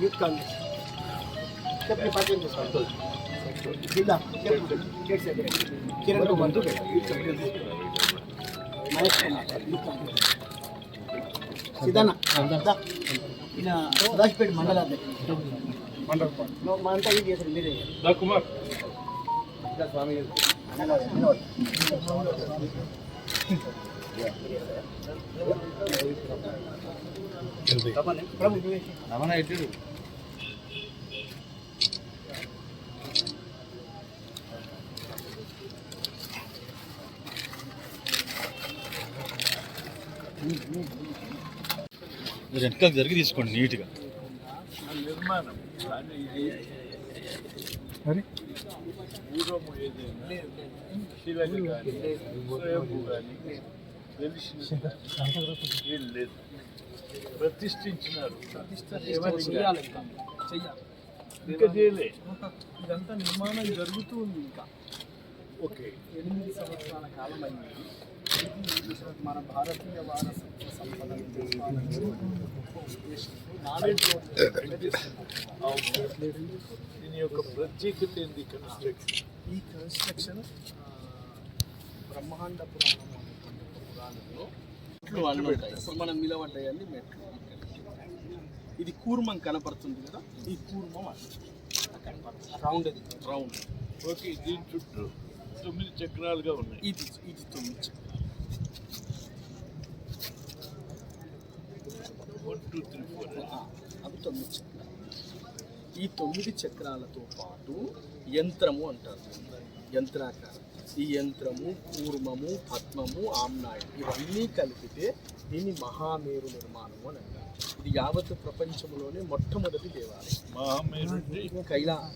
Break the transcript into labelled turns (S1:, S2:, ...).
S1: Youth Congress. Mandala
S2: No,
S1: Manta నువ్వే.
S3: వెనకాల జరిగి తీసుకోండి నీట్గా
S2: నిర్మాణం పూర్వము ఏదైనా. శిలలు కానీ స్వయంభూ కానీ తెలిసిన ఏం లేదు ప్రతిష్ఠించినారు.
S4: ఇంకా
S2: చేయలే.
S4: ఇదంతా నిర్మాణం జరుగుతూ ఉంది ఇంకా.
S2: ఓకే.
S4: ఎనిమిది సంవత్సరాల కాలం అయింది మన భారతీయ వారసత్వ సంపద నాలెడ్జ్
S2: దీని యొక్క ప్రత్యేకత ఏంది కన్స్ట్రక్షన్
S4: ఈ కన్స్ట్రక్షన్ బ్రహ్మాండ పురాణం అనేటువంటి పురాణంలో మెట్లు అన్నీ ఉంటాయి ఇప్పుడు మనం నిలబడ్డాయన్ని మెట్లు ఇది కూర్మం కనపడుతుంది కదా ఈ కూర్మం అది కనపడుతుంది రౌండ్ అది రౌండ్
S2: ఓకే దీని చుట్టూ తొమ్మిది చక్రాలుగా ఉన్నాయి
S4: ఇది ఇది తొమ్మిది చక్రాలు. అవి తొమ్మిది చక్రాలు ఈ తొమ్మిది చక్రాలతో పాటు యంత్రము అంటారు. యంత్రాకారం. ఈ యంత్రము కూర్మము పద్మము ఆమ్నాయం ఇవన్నీ కలిపితే దీన్ని మహామేరు నిర్మాణము అని అంటారు. ఇది యావత్ ప్రపంచంలోనే మొట్టమొదటి దేవాలయం.
S2: మహామేరు.
S4: కైలా